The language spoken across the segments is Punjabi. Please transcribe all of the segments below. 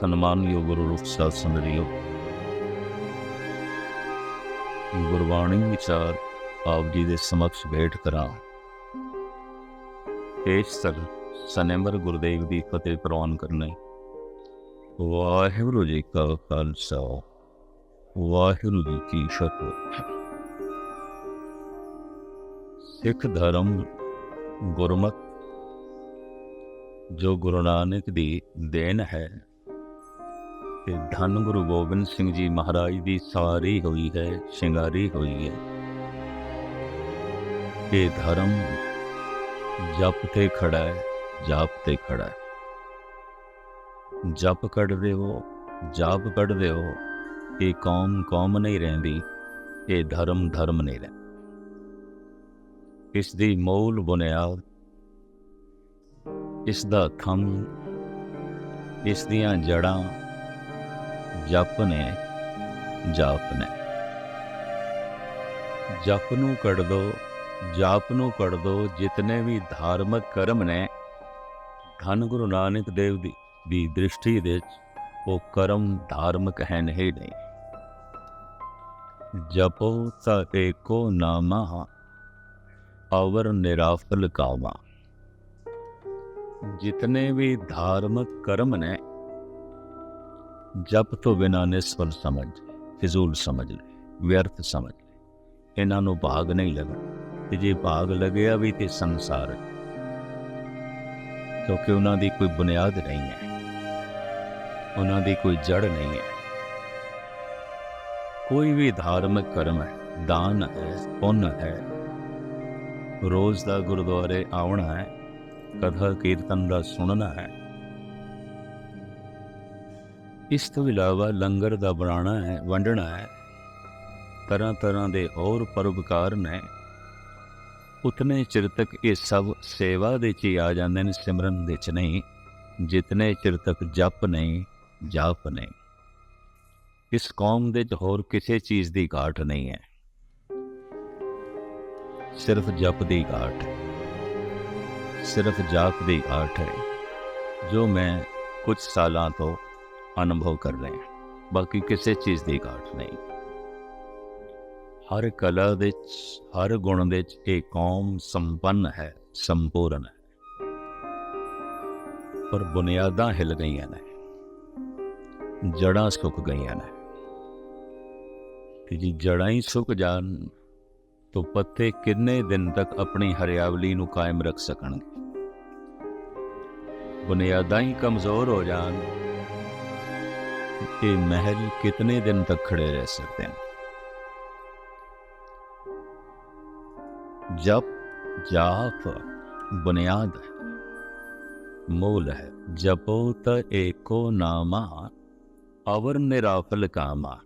ਸਨਮਾਨਯੋਗ ਗੁਰੂ ਰੂਪ ਸਾਧ ਗੁਰਬਾਣੀ ਵਿਚਾਰ ਆਪ ਜੀ ਦੇ ਸਮਕਸ਼ ਭੇਟ ਕਰਾਂ। ਪੇਸ਼ ਸਰ ਸਨੇਮਰ ਗੁਰਦੇਵ ਦੀ ਫਤਿਹ ਪ੍ਰਵਾਨ ਕਰਨੇ। ਵਾਹਿਗੁਰੂ ਜੀ ਕਾ ਖਾਲਸਾ, ਵਾਹਿਗੁਰੂ ਜੀ ਕੀ ਫਤਿਹ। ਸਿੱਖ ਧਰਮ ਗੁਰਮਤ, ਜੋ ਗੁਰੂ ਨਾਨਕ ਦੀ ਦੇਣ ਹੈ ਤੇ ਧੰਨ ਗੁਰੂ ਗੋਬਿੰਦ ਸਿੰਘ ਜੀ ਮਹਾਰਾਜ ਦੀ ਸਾਰੀ ਹੋਈ ਹੈ, ਸ਼ਿੰਗਾਰੀ ਹੋਈ ਹੈ। ਇਹ ਧਰਮ ਜਪ ਤੇ ਖੜਾ ਹੈ, ਜਾਪ ਤੇ ਖੜਾ ਹੈ। ਜਪ ਕੱਢਦੇ ਹੋ, ਜਾਪ ਕੱਢਦੇ ਹੋ, ਇਹ ਕੌਮ ਕੌਮ ਨਹੀਂ ਰਹਿੰਦੀ, ਇਹ ਧਰਮ ਧਰਮ ਨਹੀਂ ਰਹਿੰਦਾ। ਇਸ ਦੀ ਮੂਲ ਬੁਨਿਆਦ, ਇਸ ਦਾ ਥੰਮ, ਇਸ ਦੀਆਂ ਜੜਾਂ ਜਪ ਨੇ ਜਾਪ ਨੇ। ਜਪ ਨੂੰ ਕੱਢ ਦੋ, ਜਾਪ ਨੂੰ ਕੱਢ ਦੋ, ਜਿਤਨੇ ਵੀ ਧਾਰਮਿਕ ਕਰਮ ਨੇ, ਧੰਨ ਗੁਰੂ ਨਾਨਕ ਦੇਵ ਦੀ ਦੀ ਦ੍ਰਿਸ਼ਟੀ ਦੇ ਵਿੱਚ, ਉਹ ਕਰਮ ਧਾਰਮਿਕ ਹੈ ਨਹੀਂ ਨਹੀਂ। ਜਪੋ ਤਾ ਏਕੋ ਨਾਮਾ, ਅਵਰ ਨਿਰਾਫਲ ਕਾਵਾ ਜਿਤਨੇ ਵੀ ਧਾਰਮਿਕ ਕਰਮ ਨੇ ਜਪ ਤੋਂ ਬਿਨਾਂ ਨਿਸਫਲ ਸਮਝ, ਫਿਜ਼ੂਲ ਸਮਝ ਲੈ, ਵਿਅਰਥ ਸਮਝ ਲੈ। ਇਹਨਾਂ ਨੂੰ ਭਾਗ ਨਹੀਂ ਲੱਗਣਾ ਤੇ ਜੇ ਭਾਗ ਲੱਗਿਆ ਵੀ ਤੇ ਸੰਸਾਰ ਕਿਉਂਕਿ ਉਹਨਾਂ ਦੀ ਕੋਈ ਬੁਨਿਆਦ ਨਹੀਂ ਹੈ। ਉਹਨਾਂ ਦੀ ਕੋਈ ਜੜ ਨਹੀਂ ਹੈ। ਕੋਈ ਵੀ ਧਾਰਮਿਕ ਕਰਮ ਹੈ, ਦਾਨ ਹੈ, ਪੁੰਨ ਹੈ। ਰੋਜ਼ ਦਾ ਗੁਰਦੁਆਰੇ ਆਉਣਾ ਹੈ, ਕਥਾ ਕੀਰਤਨ ਦਾ ਸੁਣਨਾ ਹੈ। ਇਸ ਤੋਂ ਇਲਾਵਾ ਲੰਗਰ ਦਾ ਬਣਾਉਣਾ ਹੈ, ਵੰਡਣਾ ਹੈ। ਤਰ੍ਹਾਂ ਤਰ੍ਹਾਂ ਦੇ ਹੋਰ ਪਰਉਪਕਾਰ ਨੇ। ਉਤਨੇ ਚਿਰ ਤੱਕ ਇਹ ਸਭ ਸੇਵਾ ਦੇ ਚ ਹੀ ਆ ਜਾਂਦੇ ਨੇ, ਸਿਮਰਨ ਦੇ ਚ ਨਹੀਂ। ਜਿਤਨੇ ਚਿਰ ਤੱਕ ਜਪ ਨਹੀਂ, ਜਾਪ ਨਹੀਂ। ਇਸ ਕੌਮ ਦੇ ਚ ਹੋਰ ਕਿਸੇ ਚੀਜ਼ ਦੀ ਘਾਟ ਨਹੀਂ ਹੈ। ਸਿਰਫ ਜਪ ਦੀ ਘਾਟ। ਸਿਰਫ ਜਾਪ ਦੀ ਘਾਟ ਹੈ। ਜੋ ਮੈਂ ਕੁਝ ਸਾਲਾਂ ਤੋਂ ਅਨੁਭਵ ਕਰ ਰਹੇ ਹਾਂ। ਬਾਕੀ ਕਿਸੇ ਚੀਜ਼ ਦੀ ਘਾਟ ਨਹੀਂ। ਹਰ ਕਲਾ ਦੇ ਹਰ ਗੁਣ ਦੇ ਇਹ ਕੌਮ ਸੰਪੰਨ ਹੈ, ਸੰਪੂਰਨ ਹੈ। ਪਰ ਬੁਨਿਆਦਾਂ ਹਿਲ ਗਈਆਂ ਨੇ। ਜੜਾਂ ਸੁੱਕ ਗਈਆਂ ਨੇ। ਕਿ ਜੀ ਜੜਾਂ ਹੀ ਸੁੱਕ ਜਾਣ, ਤਾਂ ਪੱਤੇ ਕਿੰਨੇ ਦਿਨ ਤੱਕ ਆਪਣੀ ਹਰਿਆਵਲੀ ਨੂੰ ਕਾਇਮ ਰੱਖ ਸਕਣਗੇ? ਬੁਨਿਆਦਾਂ ਹੀ ਕਮਜ਼ੋਰ ਹੋ ਜਾਣ ਇਹ ਮਹਿਲ ਕਿਤਨੇ ਦਿਨ ਤੱਕ ਖੜੇ ਰਹਿ ਸਕਦੇ ਹਨ ਜਪ ਜਾਪ ਬੁਨਿਆਦ ਹੈ ਮੂਲ ਹੈ ਜਪੋ ਤ ਏਕੋ ਨਾਮਾ ਅਵਰ ਨਿਰਾਫਲ ਕਾਮਾ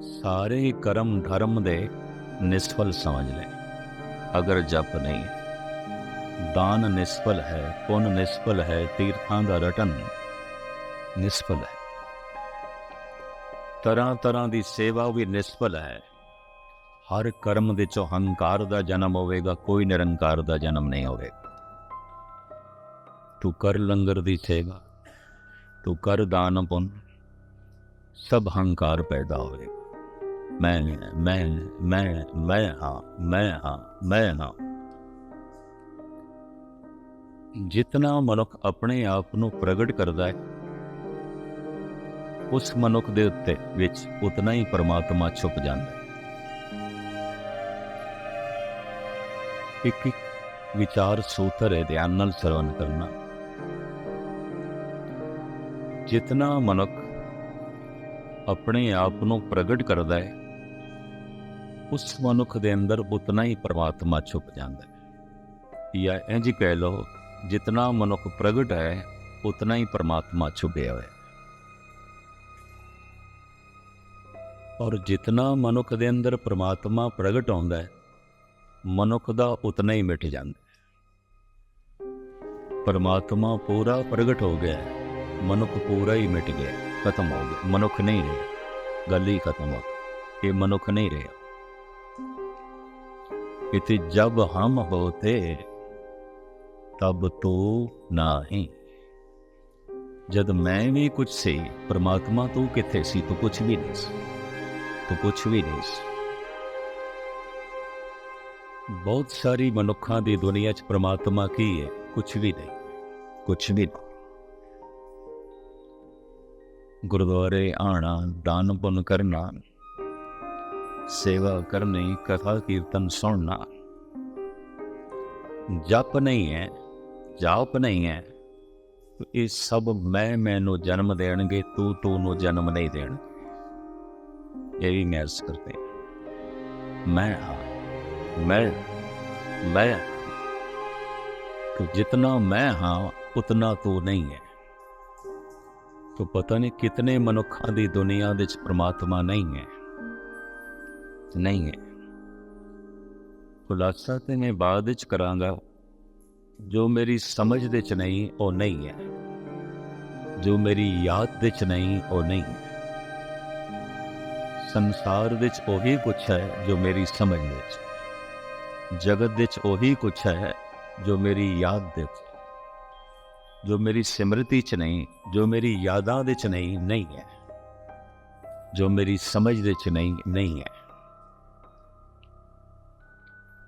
ਸਾਰੇ ਕਰਮ ਧਰਮ ਦੇ ਨਿਸਫਲ ਸਮਝ ਲੈ ਅਗਰ ਜਪ ਨਹੀਂ ਹੈ ਦਾਨ ਨਿਸਫਲ ਹੈ ਪੁੰਨ ਨਿਸਫਲ ਹੈ ਤੀਰਥਾਂ ਦਾ ਰਟਨ ਨਿਸਫਲ ਹੈ ਤਰ੍ਹਾਂ ਤਰ੍ਹਾਂ ਦੀ ਸੇਵਾ ਵੀ ਨਿਸਫਲ ਹੈ। ਹਰ ਕਰਮ ਦੇ ਹੰਕਾਰ ਦਾ ਜਨਮ ਹੋਵੇਗਾ, ਕੋਈ ਨਿਰੰਕਾਰ ਦਾ ਜਨਮ ਨਹੀਂ ਹੋਵੇਗਾ। ਤੂੰ ਕਰ ਲੰਗਰ ਦੀ ਸੇਵਾ, ਤੂੰ ਕਰ ਦਾਨ ਪੁੰਨ, ਸਭ ਹੰਕਾਰ ਪੈਦਾ ਹੋਵੇਗਾ। ਮੈਂ ਮੈਂ ਮੈਂ ਮੈਂ ਹਾਂ ਮੈਂ ਹਾਂ ਮੈਂ ਹਾਂ। ਜਿਤਨਾ ਮਨੁੱਖ ਆਪਣੇ ਆਪ ਨੂੰ ਪ੍ਰਗਟ ਕਰਦਾ ਹੈ ਉਸ ਮਨੁੱਖ ਦੇ ਉੱਤੇ ਵਿੱਚ ਉਤਨਾ ਹੀ ਪਰਮਾਤਮਾ ਛੁਪ ਜਾਂਦਾ ਹੈ। ਇੱਕ ਇੱਕ ਵਿਚਾਰ ਸੂਤਰ ਹੈ ਧਿਆਨ ਨਾਲ ਸਰਵਨ ਕਰਨਾ। ਜਿਤਨਾ ਮਨੁੱਖ ਆਪਣੇ ਆਪ ਨੂੰ ਪ੍ਰਗਟ ਕਰਦਾ ਹੈ, ਉਸ ਮਨੁੱਖ ਦੇ ਅੰਦਰ ਉਤਨਾ ਹੀ ਪਰਮਾਤਮਾ ਛੁਪ ਜਾਂਦਾ ਹੈ। ਜਾਂ ਇੰਜ ਕਹਿ ਲਓ, ਜਿਤਨਾ ਮਨੁੱਖ ਪ੍ਰਗਟ ਹੈ, ਉਤਨਾ ਹੀ ਪਰਮਾਤਮਾ ਛੁਪਿਆ ਹੋਇਆ ਹੈ। ਔਰ ਜਿਤਨਾ ਮਨੁੱਖ ਦੇ ਅੰਦਰ ਪਰਮਾਤਮਾ ਪ੍ਰਗਟ ਹੁੰਦਾ ਹੈ ਮਨੁੱਖ ਦਾ ਉਤਨਾ ਹੀ ਮਿਟ ਜਾਂਦਾ ਹੈ ਪਰਮਾਤਮਾ ਪੂਰਾ ਪ੍ਰਗਟ ਹੋ ਗਿਆ ਹੈ ਮਨੁੱਖ ਪੂਰਾ ਹੀ ਮਿਟ ਗਿਆ ਖਤਮ ਹੋ ਗਿਆ ਮਨੁੱਖ ਨਹੀਂ ਰਿਹਾ ਗੱਲ ਹੀ ਖਤਮ ਹੋ ਗਈ ਇਹ ਮਨੁੱਖ ਨਹੀਂ ਰਿਹਾ इति जब हम होते तब तो नहीं ਜਦ ਮੈਂ ਵੀ ਕੁਝ ਸੀ ਪ੍ਰਮਾਤਮਾ ਤੂੰ ਕਿੱਥੇ ਸੀ ਤੂੰ ਕੁਝ ਵੀ ਨਹੀਂ ਸੀ ਤੂੰ ਕੁਝ ਵੀ ਨਹੀਂ ਬਹੁਤ ਸਾਰੀ ਮਨੁੱਖਾਂ ਦੀ ਦੁਨੀਆ 'ਚ ਪ੍ਰਮਾਤਮਾ ਕੀ ਹੈ ਕੁਝ ਵੀ ਨਹੀਂ। ਕੁਝ ਵੀ ਨਹੀਂ। ਗੁਰਦੁਆਰੇ ਆਣਾ, ਦਾਨ ਪੁੰਨ ਕਰਨਾ, ਸੇਵਾ ਕਰਨੀ, ਕਥਾ ਕੀਰਤਨ ਸੁਣਨਾ। ਜਪ ਨਹੀਂ ਹੈ, ਜਾਪ ਨਹੀਂ ਹੈ। ਇਹ ਸਭ ਮੈਂ ਮੈਨੂੰ ਜਨਮ ਦੇਣਗੇ ਤੂੰ ਤੂੰ ਨੂੰ ਜਨਮ ਨਹੀਂ ਦੇਣ। ਇਹ ਵੀ ਮੈਸ ਕਰਤੇ ਮੈਂ ਹਾਂ ਮੈਂ ਮੈਂ तो जितना मैं हाँ उतना तू नहीं है तो पता नहीं कितने मनुखा दी दुनिया विच परमात्मा नहीं है नहीं है ਖੁਲਾਸਾ ਤੇ ਮੈਂ ਬਾਅਦ ਵਿੱਚ ਕਰਾਂਗਾ ਜੋ ਮੇਰੀ ਸਮਝ ਦੇ ਚ ਨਹੀਂ ਉਹ ਨਹੀਂ ਹੈ ਜੋ ਮੇਰੀ ਯਾਦ ਦੇ ਚ ਨਹੀਂ ਉਹ ਨਹੀਂ ਹੈ ਸੰਸਾਰ ਵਿੱਚ ਉਹੀ ਕੁਝ ਹੈ ਜੋ ਮੇਰੀ ਸਮਝ ਵਿੱਚ ਜਗਤ ਵਿੱਚ ਉਹੀ ਕੁਝ ਹੈ ਜੋ ਮੇਰੀ ਯਾਦ ਦੇ ਚ ਜੋ ਮੇਰੀ ਸਿਮਰਤੀ ਚ ਨਹੀਂ ਜੋ ਮੇਰੀ ਯਾਦਾਂ ਦੇ ਚ ਨਹੀਂ ਨਹੀਂ ਹੈ ਜੋ ਮੇਰੀ ਸਮਝ ਦੇ ਚ ਨਹੀਂ ਨਹੀਂ ਹੈ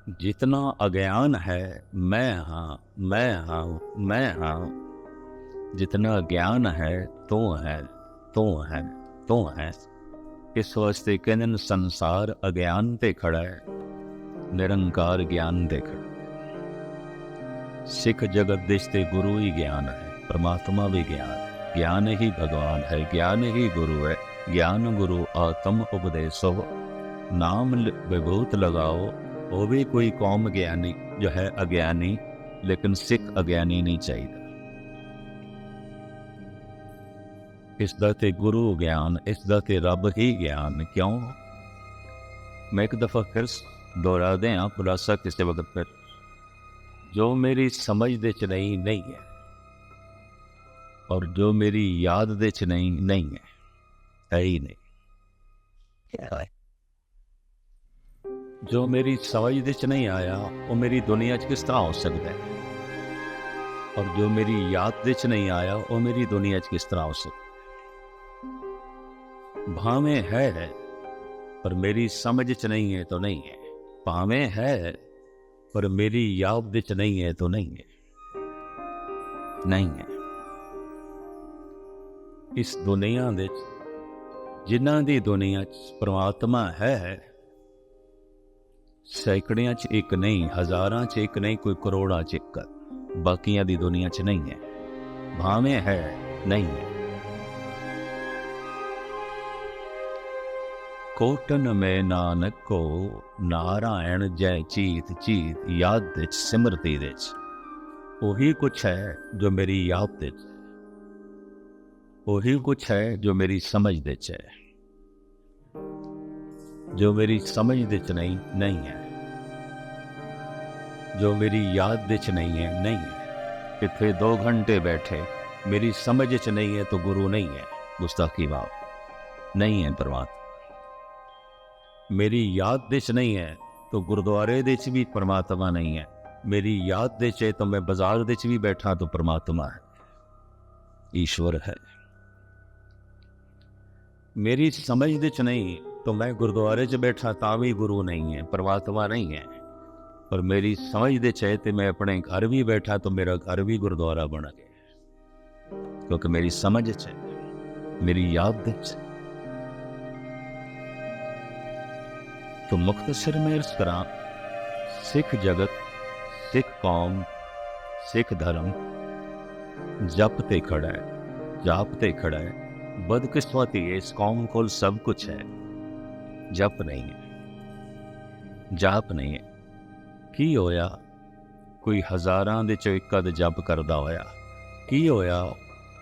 जितना अज्ञान है मैं हाँ मैं हाँ मैं हाँ जितना ज्ञान है तू है तू है तू है ਇਸ ਵਾਸਤੇ ਕਹਿੰਦੇ ਨੇ, ਸੰਸਾਰ ਅਗਿਆਨ ਤੇ ਖੜਾ ਹੈ, ਨਿਰੰਕਾਰ ਗਿਆਨ ਤੇ ਖੜਾ ਸਿੱਖ ਜਗਤ ਦੇ ਤੇ ਗੁਰੂ ਹੀ ਗਿਆਨ ਹੈ, ਪਰਮਾਤਮਾ ਵੀ ਗਿਆਨ ਗਿਆਨ ਹੀ ਭਗਵਾਨ ਹੈ, ਗਿਆਨ ਹੀ ਗੁਰੂ ਹੈ। ਗਿਆਨ ਗੁਰੂ ਆਤਮ ਉਪਦੇਸੋ, ਨਾਮ ਵਿਭੂਤ ਲਗਾਓ। ਉਹ ਵੀ ਕੋਈ ਕੌਮ ਗਿਆਨੀ, ਜੋ ਹੈ ਅਗਿਆਨੀ, ਲੇਕਿਨ ਸਿੱਖ ਅਗਿਆਨੀ ਨਹੀਂ ਚਾਹੀਦਾ। ਇਸ ਦਾ ਤੇ ਗੁਰੂ ਗਿਆਨ, ਇਸ ਦਾ ਤੇ ਰੱਬ ਹੀ ਗਿਆਨ, ਕਿਉਂ? ਮੈਂ ਇੱਕ ਦਫਾ ਫਿਰ ਦੁਹਰਾ ਦਿਆਂ ਖੁਲਾਸਾ ਕਿਸੇ ਵਕਤ ਫਿਰ, ਜੋ ਮੇਰੀ ਸਮਝ ਦੇ ਚ ਨਹੀਂ ਨਹੀਂ ਹੈ। ਔਰ ਜੋ ਮੇਰੀ ਯਾਦ ਦੇ ਚ ਨਹੀਂ ਨਹੀਂ ਹੈ। ਹੈ ਹੀ ਨਹੀਂ। ਜੋ ਮੇਰੀ ਸਮਝ ਦੇ ਚ ਨਹੀਂ ਆਇਆ, ਉਹ ਮੇਰੀ ਦੁਨੀਆ 'ਚ ਕਿਸ ਤਰ੍ਹਾਂ ਹੋ ਸਕਦਾ ਹੈ? ਔਰ ਜੋ ਮੇਰੀ ਯਾਦ ਦੇ ਚ ਨਹੀਂ ਆਇਆ, ਉਹ ਮੇਰੀ ਦੁਨੀਆ 'ਚ ਕਿਸ ਤਰ੍ਹਾਂ ਹੋ ਸਕਦਾ ਭਾਵੇਂ ਹੈ, ਪਰ ਮੇਰੀ ਸਮਝ ਚ ਨਹੀਂ ਹੈ ਤਾਂ ਨਹੀਂ ਹੈ। ਭਾਵੇਂ ਹੈ, ਪਰ ਮੇਰੀ ਯਾਦ ਵਿੱਚ ਨਹੀਂ ਹੈ ਤਾਂ ਨਹੀਂ ਹੈ। ਨਹੀਂ ਹੈ। ਇਸ ਦੁਨੀਆ ਵਿੱਚ ਜਿਨ੍ਹਾਂ ਦੀ ਦੁਨੀਆ 'ਚ ਪ੍ਰਮਾਤਮਾ ਹੈ, ਸੈਂਕੜਿਆਂ 'ਚ ਇੱਕ ਨਹੀਂ, ਹਜ਼ਾਰਾਂ 'ਚ ਇੱਕ ਨਹੀਂ, ਕੋਈ ਕਰੋੜਾਂ 'ਚ ਇੱਕ, ਬਾਕੀਆਂ ਦੀ ਦੁਨੀਆ 'ਚ ਨਹੀਂ ਹੈ। ਭਾਵੇਂ ਹੈ, ਨਹੀਂ ਹੈ। ਕੋਟਨ ਮੈਂ ਨਾਨਕ ਕੋ ਨਾਰਾਇਣ ਜੈ ਚੀਤ ਚੀਤ ਯਾਦ ਵਿੱਚ ਸਿਮਰਤੀ ਵਿੱਚ ਉਹੀ ਕੁਛ ਹੈ ਜੋ ਮੇਰੀ ਯਾਦ ਵਿੱਚ ਉਹੀ ਕੁਛ ਹੈ ਜੋ ਮੇਰੀ ਸਮਝ ਦੇ ਚ ਹੈ ਜੋ ਮੇਰੀ ਸਮਝ ਦੇ ਚ ਨਹੀਂ ਨਹੀਂ ਹੈ ਜੋ ਮੇਰੀ ਯਾਦ ਦੇ ਚ ਨਹੀਂ ਹੈ ਨਹੀਂ ਹੈ ਕਿਥੇ 2 ਘੰਟੇ ਬੈਠੇ ਮੇਰੀ ਸਮਝ ਚ ਨਹੀਂ ਹੈ ਤਾਂ ਗੁਰੂ ਨਹੀਂ ਹੈ ਗੁਸਤਾਖੀ ਬਾਤ ਨਹੀਂ ਹੈ ਪਰਮਾਤਮਾ ਮੇਰੀ ਯਾਦ ਦੇ ਚ ਨਹੀਂ ਹੈ, ਤਾਂ ਗੁਰਦੁਆਰੇ ਦੇ ਚ ਵੀ ਪਰਮਾਤਮਾ ਨਹੀਂ ਹੈ। ਮੇਰੀ ਯਾਦ ਦੇ ਚੇ ਤਾਂ ਮੈਂ ਬਾਜ਼ਾਰ ਦੇ ਚ ਵੀ ਬੈਠਾ ਤਾਂ ਪਰਮਾਤਮਾ ਹੈ। ਈਸ਼ਵਰ ਹੈ। ਮੇਰੀ ਸਮਝ ਦੇ ਚ ਨਹੀਂ, ਤਾਂ ਮੈਂ ਗੁਰਦੁਆਰੇ ਚ ਬੈਠਾ ਤਾਂ ਵੀ ਗੁਰੂ ਨਹੀਂ ਹੈ, ਪਰਮਾਤਮਾ ਨਹੀਂ ਹੈ। ਪਰ ਮੇਰੀ ਸਮਝ ਦੇ ਚ ਤੇ ਮੈਂ ਆਪਣੇ ਘਰ ਵੀ ਬੈਠਾ ਤਾਂ ਮੇਰਾ ਘਰ ਵੀ ਗੁਰਦੁਆਰਾ ਬਣ ਗਿਆ। ਕਿਉਂਕਿ ਮੇਰੀ ਸਮਝ ਚ ਮੇਰੀ ਯਾਦ ਦੇ ਚ तो मुख्तसर में इस तरह सिख जगत सिख कौम सिख धर्म जप ते खड़ा है जाप ते खड़ा है बदकिस्मती है इस कौम को सब कुछ है जप नहीं है जाप नहीं है ਕੀ ਹੋਇਆ ਕੋਈ ਹਜ਼ਾਰਾਂ ਦੇ ਚ ਇੱਕ ਅਦ ਜਪ ਕਰਦਾ ਹੋਇਆ ਕੀ ਹੋਇਆ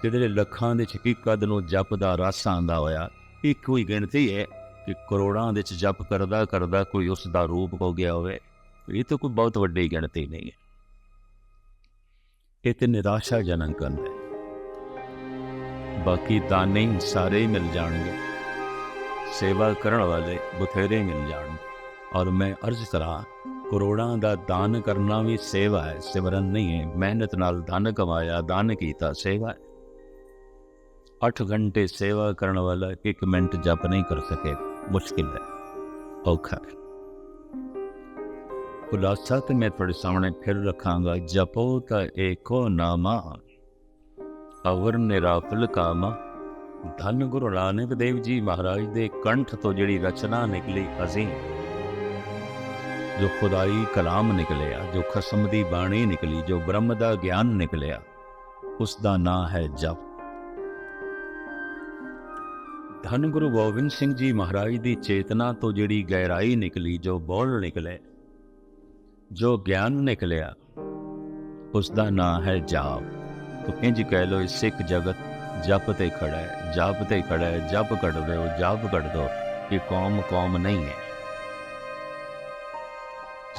ਜਿਹੜੇ ਲੱਖਾਂ ਦੇ ਚ ਇੱਕ ਅਦ ਨੂੰ ਜਪ ਦਾ ਰਸ ਆਂਦਾ ਹੋਇਆ ਇਹ ਕੋਈ ਗਿਣਤੀ ਹੈ ਕਿ ਕਰੋੜਾਂ ਦੇ ਚ ਜਪ ਕਰਦਾ ਕਰਦਾ ਕੋਈ ਉਸ ਦਾ ਰੂਪ ਹੋ ਗਿਆ ਹੋਵੇ, ਇਹ ਤਾਂ ਕੋਈ ਬਹੁਤ ਵੱਡੀ ਗਿਣਤੀ ਨਹੀਂ ਹੈ। ਇਹ ਤੇ ਨਿਰਾਸ਼ਾਜਨਕ ਗੱਲ ਹੈ। ਬਾਕੀ ਦਾਨੇ ਸਾਰੇ ਮਿਲ ਜਾਣਗੇ। ਸੇਵਾ ਕਰਨ ਵਾਲੇ ਬਥੇਰੇ ਮਿਲ ਜਾਣਗੇ। ਔਰ ਮੈਂ ਅਰਜ਼ ਕਰਾਂ, ਕਰੋੜਾਂ ਦਾ ਦਾਨ ਕਰਨਾ ਵੀ ਸੇਵਾ ਹੈ, ਸਿਮਰਨ ਨਹੀਂ ਹੈ। ਮਿਹਨਤ ਨਾਲ ਦਾਨ ਕਮਾਇਆ, ਦਾਨ ਕੀਤਾ, ਸੇਵਾ ਹੈ। 8 ਘੰਟੇ ਸੇਵਾ ਕਰਨ ਵਾਲਾ 1 ਮਿੰਟ ਜਪ ਨਹੀਂ ਕਰ ਸਕੇਗਾ ਮੁਸ਼ਕਿਲ ਹੈ ਔਖਾ ਹੈ ਖੁਲਾਸਾ ਤੇ ਮੈਂ ਤੁਹਾਡੇ ਸਾਹਮਣੇ ਫਿਰ ਰੱਖਾਂਗਾ ਜਪੋ ਤਾਂ ਏਕੋ ਨਾਮਾ ਅਵਰ ਨਿਰਾਫਲ ਕਾਮਾ ਧੰਨ ਗੁਰੂ ਨਾਨਕ ਦੇਵ ਜੀ ਮਹਾਰਾਜ ਦੇ ਕੰਠ ਤੋਂ ਜਿਹੜੀ ਰਚਨਾ ਨਿਕਲੀ ਅਜ਼ੀਮ ਜੋ ਖੁਦਾਈ ਕਲਾਮ ਨਿਕਲਿਆ ਜੋ ਖਸਮ ਦੀ ਬਾਣੀ ਨਿਕਲੀ ਜੋ ਬ੍ਰਹਮ ਦਾ ਗਿਆਨ ਨਿਕਲਿਆ ਉਸ ਦਾ ਨਾਂ ਹੈ ਜਪ ਧੰਨ ਗੁਰੂ ਗੋਬਿੰਦ ਸਿੰਘ ਜੀ ਮਹਾਰਾਜ ਦੀ ਚੇਤਨਾ ਤੋਂ ਜਿਹੜੀ ਗਹਿਰਾਈ ਨਿਕਲੀ, ਜੋ ਬੋਲ ਨਿਕਲੇ, ਜੋ ਗਿਆਨ ਨਿਕਲਿਆ ਉਸ ਦਾ ਨਾਂ ਹੈ ਜਾਪ। ਤੋ ਇੰਜ ਕਹਿ ਲੋ ਇਸ ਸਿੱਖ ਜਗਤ ਜਪ ਤੇ ਖੜਾ ਹੈ, ਜਪ ਤੇ ਖੜਾ ਹੈ, ਜਪ ਕੱਢ ਦਿਓ ਜਪ ਕੱਢ ਦੋ ਇਹ ਕੌਮ ਕੌਮ ਨਹੀਂ ਹੈ।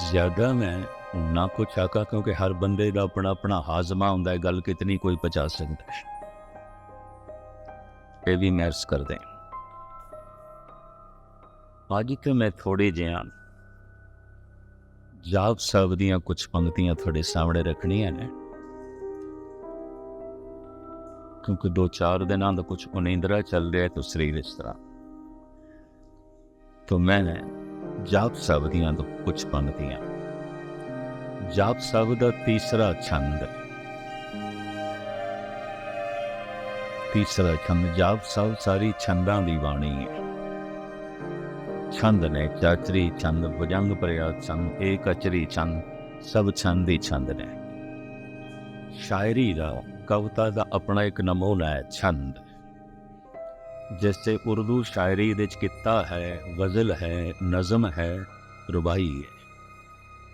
ਜ਼ਿਆਦਾ ਮੈਂ ਨਾ ਕੁਛ ਆਕਾ ਕਿਉਂਕਿ ਹਰ ਬੰਦੇ ਦਾ ਆਪਣਾ ਆਪਣਾ ਹਾਜ਼ਮਾ ਹੁੰਦਾ ਹੈ, ਗੱਲ ਕਿਤਨੀ ਕੋਈ ਪਚਾ ਸਕਦਾ ਹੈ ਇਹ ਵੀ ਮੈਰਸ ਕਰਦੇ ਹਾਂ। ਅੱਜ ਤੇ ਮੈਂ ਥੋੜੇ ਜਿਹਾ ਜਾਪ ਸਾਹਿਬ ਦੀਆਂ ਕੁਝ ਪੰਕਤੀਆਂ ਤੁਹਾਡੇ ਸਾਹਮਣੇ ਰੱਖਣੀਆਂ ਨੇ। ਕਿਉਂਕਿ ਦੋ ਚਾਰ ਦਿਨਾਂ ਦਾ ਕੁਝ ਉਨੀਂਦਰਾ ਚੱਲ ਰਿਹਾ ਹੈ ਤਾਂ ਸਰੀਰ ਇਸ ਤਰ੍ਹਾਂ। ਤਾਂ ਮੈਂ ਜਾਪ ਸਾਹਿਬ ਦੀਆਂ ਤੋਂ ਕੁਝ ਪੰਕਤੀਆਂ। ਜਾਪ ਸਾਹਿਬ ਦਾ ਤੀਸਰਾ ਛੰਦ। ਤੀਸਰਾ ਛੰਦ ਜਾਪ ਸਾਹਿਬ ਸਾਰੀ ਛੰਦਾਂ ਦੀ ਬਾਣੀ ਹੈ। ਛੰਦ ਨੇ ਚਾਚਰੀ ਛੰਦ, ਭੁਜੰਗ ਪ੍ਰਿਆ ਛੰਦ, ਏਕ ਅਚਰੀ ਛੰਦ, ਸਭ ਛੰਦ ਹੀ ਛੰਦ ਨੇ। ਸ਼ਾਇਰੀ ਦਾ, ਕਵਿਤਾ ਦਾ ਆਪਣਾ ਇੱਕ ਨਮੂਨਾ ਹੈ ਛੰਦ। ਜੈਸੇ ਉਰਦੂ ਸ਼ਾਇਰੀ ਵਿੱਚ ਚ ਕਿੱਤਾ ਹੈ ਗਜ਼ਲ ਹੈ, ਨਜ਼ਮ ਹੈ, ਰੁਬਾਈ ਹੈ।